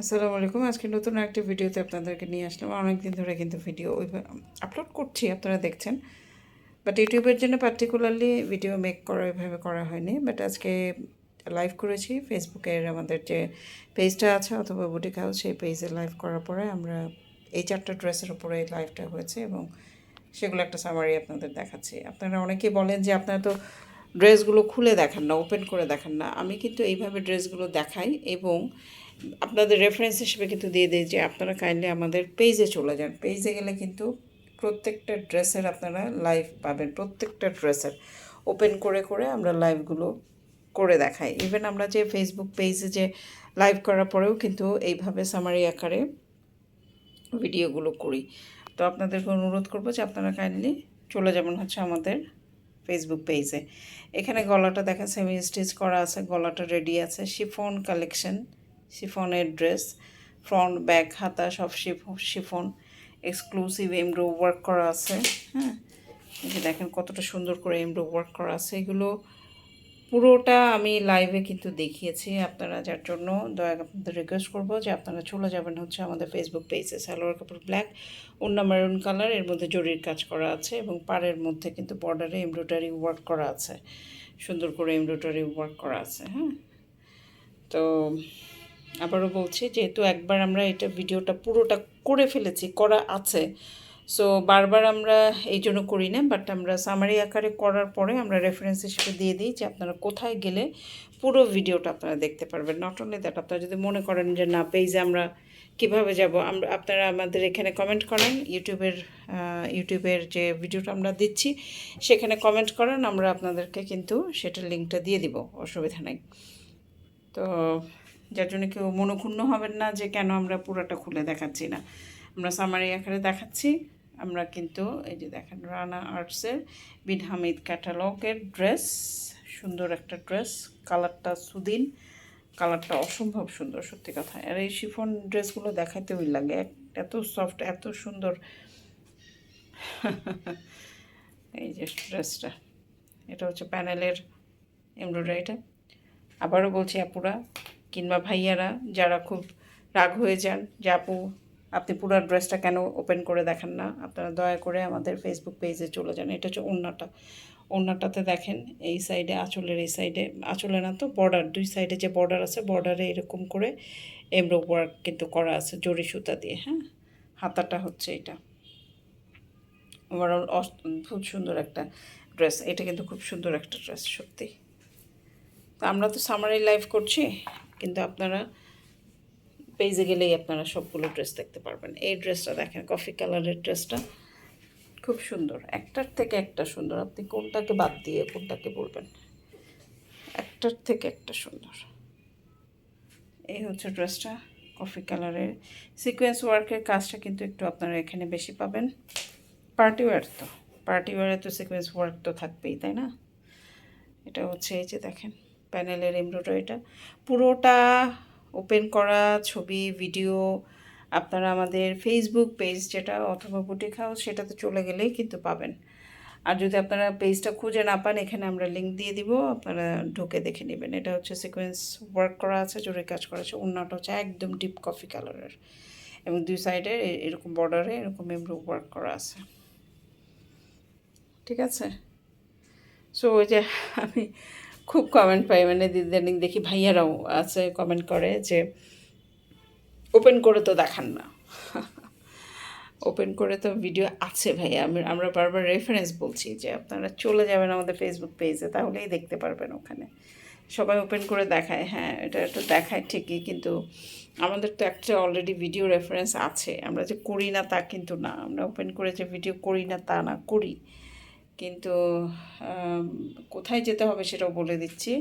আসসালামু আলাইকুম। আজকে নতুন একটা ভিডিওতে আপনাদেরকে নিয়ে আসলাম। অনেক দিন ধরে কিন্তু ভিডিও আপলোড করছি, আপনারা দেখছেন। বাট ইউটিউবের জন্য পার্টিকুলারলি ভিডিও মেক করা ওইভাবে করা হয়নি। বাট আজকে লাইভ করেছি। ফেসবুকের আমাদের যে পেজটা আছে অথবা বুটিক হাউস সেই পেজে লাইভ করার পরে আমরা এই চারটা ড্রেসের উপরে লাইভটা হয়েছে এবং সেগুলো একটা সামারি আপনাদের দেখাচ্ছি। আপনারা অনেকেই বলেন যে আপনারা তো ড্রেসগুলো খুলে দেখান না ওপেন করে দেখান না। আমি কিন্তু এইভাবে ড্রেসগুলো দেখাই এবং আপনাদের রেফারেন্স হিসেবে কিন্তু দিয়ে দিই যে আপনারা কাইন্ডলি আমাদের পেজে চলে যান। পেজে গেলে কিন্তু প্রত্যেকটা ড্রেসের আপনারা লাইভ পাবেন, প্রত্যেকটা ড্রেসের ওপেন করে করে আমরা লাইভগুলো করে দেখাই। ইভেন আমরা যে ফেসবুক পেজে যে লাইভ করার পরেও কিন্তু এইভাবে সামারি আকারে ভিডিওগুলো করি। তো আপনাদেরকে অনুরোধ করব যে আপনারা কাইন্ডলি চলে যাবেন হচ্ছে আমাদের ফেসবুক পেজে এখানে গলাটা দেখা সেমি স্টিচ করা আছে, গলাটা রেডি আছে শিফন কালেকশন শিফনের ড্রেস ফ্রন্ট ব্যাক হাতা, সব শিফন এক্সক্লুসিভ এমব্রো ওয়ার্ক করা আছে হ্যাঁ? এই যে দেখেন কতটা সুন্দর করে এমব্রো ওয়ার্ক করা আছে। এগুলো পুরোটা আমি লাইভে কিন্তু দেখিয়েছি আপনারা যার জন্য। দয়া আপনাদের রিকোয়েস্ট করব যে আপনারা চলে যাবেন হচ্ছে আমাদের ফেসবুক পেজে সালোয়ার কাপড় ব্ল্যাক অন্য মেরুন কালারের মধ্যে জরির কাজ করা আছে এবং পাড়ের মধ্যে কিন্তু বর্ডারে এমব্রয়ডারি ওয়ার্ক করা আছে। সুন্দর করে এমব্রয়ডারি ওয়ার্ক করা আছে হ্যাঁ? তো আবারও বলছি, যেহেতু একবার আমরা এটা ভিডিওটা পুরোটা করে ফেলেছি, করা আছে। সো বারবার আমরা এই জন্য করি না বাট আমরা সামারি আকারে করার পরে আমরা রেফারেন্স হিসেবে দিয়ে দিই যে আপনারা কোথায় গেলে পুরো ভিডিওটা আপনারা দেখতে পারবেন। নট অনলি দ্যাট আপনারা যদি মনে করেন যে না পেজে আমরা কীভাবে যাব আমরা আপনারা আমাদের এখানে কমেন্ট করেন ইউটিউবের ইউটিউবের যে ভিডিওটা আমরা দিচ্ছি, সেখানে কমেন্ট করেন, আমরা আপনাদেরকে কিন্তু সেটার লিঙ্কটা দিয়ে দিব, অসুবিধা নেই। তো যার জন্য কেউ মনোক্ষুণ্ণ হবেন না যে কেন আমরা পুরোটা খুলে দেখাচ্ছি না। আমরা সামারি আকারে দেখাচ্ছি। আমরা কিন্তু এই যে দেখেন রানা আর্টসের বিন হামিদ ক্যাটালগের ড্রেস সুন্দর একটা ড্রেস কালারটা সুদিন কালারটা অসম্ভব সুন্দর সত্যি কথা। আর এই শিফন ড্রেসগুলো দেখাতেই লাগে এত সফট এত সুন্দর। এই যে ড্রেসটা এটা হচ্ছে প্যানেলের এমব্রয়ডারিটা আবারও বলছি আপুরা কিংবা ভাইয়ারা যারা খুব রাগ হয়ে যান যে আপু, আপনি পুরো ড্রেসটা কেন ওপেন করে দেখান না? আপনারা দয়া করে আমাদের ফেসবুক পেজে চলে যান। এটা হচ্ছে ওড়নাটা। ওড়নাটাতে দেখেন এই সাইডে আঁচলের এই সাইডে আঁচলে না তো বর্ডার দুই সাইডে যে বর্ডার আছে বর্ডারে এরকম করে এমব্রো ওয়ার্ক কিন্তু করা আছে জরি সুতা দিয়ে হ্যাঁ? হাতাটা হচ্ছে এটা। ওভারঅল খুব সুন্দর একটা ড্রেস এটা কিন্তু খুব সুন্দর একটা ড্রেস সত্যি। আমরা তো সামারি লাইভ করছি। কিন্তু আপনারা পেজে গেলেই আপনারা সবগুলো ড্রেস দেখতে পারবেন। এই ড্রেসটা দেখেন কফি কালারের ড্রেসটা খুব সুন্দর। একটার থেকে একটা সুন্দর। আপনি কোনটাকে বাদ দিয়ে কোনটাকে বলবেন? একটার থেকে একটা সুন্দর। এই হচ্ছে ড্রেসটা কফি কালারের সিকোয়েন্স ওয়ার্কের কাজটা কিন্তু একটু আপনারা এখানে বেশি পাবেন। পার্টি ওয়্যার তো। পার্টি ওয়্যারে তো সিকোয়েন্স ওয়ার্ক তো থাকবেই, তাই না? এটা হচ্ছে এই যে দেখেন। প্যানেলের এমব্রয়ডারিটা পুরোটা ওপেন করা ছবি, ভিডিও আপনারা আমাদের ফেসবুক পেজ যেটা অথবা বুটিক হাউস সেটাতে চলে গেলেই কিন্তু পাবেন। আর যদি আপনারা পেজটা খুঁজে না পান, এখানে আমরা লিঙ্ক দিয়ে দিব, আপনারা ঢুকে দেখে নেবেন। এটা হচ্ছে সিকোয়েন্স ওয়ার্ক করা আছে, জোরে কাজ করা আছে। অন্যটা হচ্ছে একদম ডিপ কফি কালারের এবং দুই সাইডে এরকম বর্ডারে এরকম এমব্রো ওয়ার্ক করা আছে। ঠিক আছে? সো ওই যে আমি খুব কমেন্ট পাই মানে দিদানিং দেখি ভাইয়ারাও আছে কমেন্ট করে যে ওপেন করে তো দেখান না। ওপেন করে তো ভিডিও আছে ভাইয়া, আমি, আমরা বারবার রেফারেন্স বলছি যে, আপনারা চলে যাবেন আমাদের ফেসবুক পেজে তাহলেই দেখতে পারবেন ওখানে। সবাই ওপেন করে দেখায় হ্যাঁ এটা একটু দেখায় ঠিকই, কিন্তু আমাদের তো একটা অলরেডি ভিডিও রেফারেন্স আছে, আমরা যে করি না তা কিন্তু না, আমরা ওপেন করে যে ভিডিও করি না তা না করি। কিন্তু কোথায় যেতে হবে সেটাও বলে দিচ্ছি।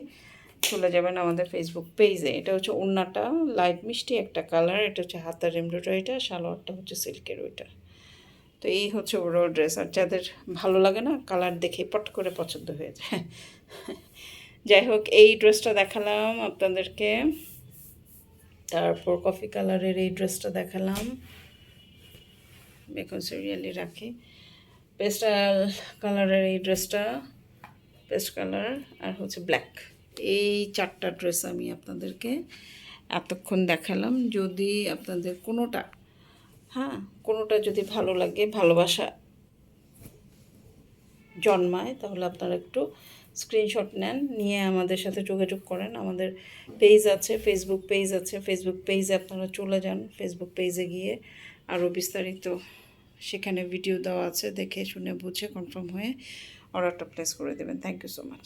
চলে যাবেন আমাদের ফেসবুক পেজে এটা হচ্ছে ওড়নাটা লাইট মিষ্টি একটা কালার এটা হচ্ছে হাতার এমব্রয়ডারিটা সালোয়ারটা হচ্ছে সিল্কের ওইটা। তো এই হচ্ছে ওভারঅল ড্রেস আর যাদের ভালো লাগে না কালার দেখে পট করে পছন্দ হয়ে যায়। যাই হোক, এই ড্রেসটা দেখালাম আপনাদেরকে। তারপর কফি কালারের এই ড্রেসটা দেখালাম। এখন সিরিয়ালি রাখি। পেস্টাল কালারের এই ড্রেসটা, পেস্ট কালার, আর হচ্ছে ব্ল্যাক। এই চারটা ড্রেস আমি আপনাদেরকে এতক্ষণ দেখালাম। যদি আপনাদের কোনোটা হ্যাঁ কোনোটা যদি ভালো লাগে, ভালোবাসা জন্মায়, তাহলে আপনারা একটু স্ক্রিনশট নেন, নিয়ে আমাদের সাথে যোগাযোগ করেন। আমাদের পেজ আছে ফেসবুক পেজ আছে। ফেসবুক পেজে আপনারা চলে যান ফেসবুক পেজে গিয়ে আরও বিস্তারিত সেখানে ভিডিও দেওয়া আছে, দেখে শুনে বুঝে কনফার্ম হয়ে অর্ডারটা প্লেস করে দেবেন। Thank you so much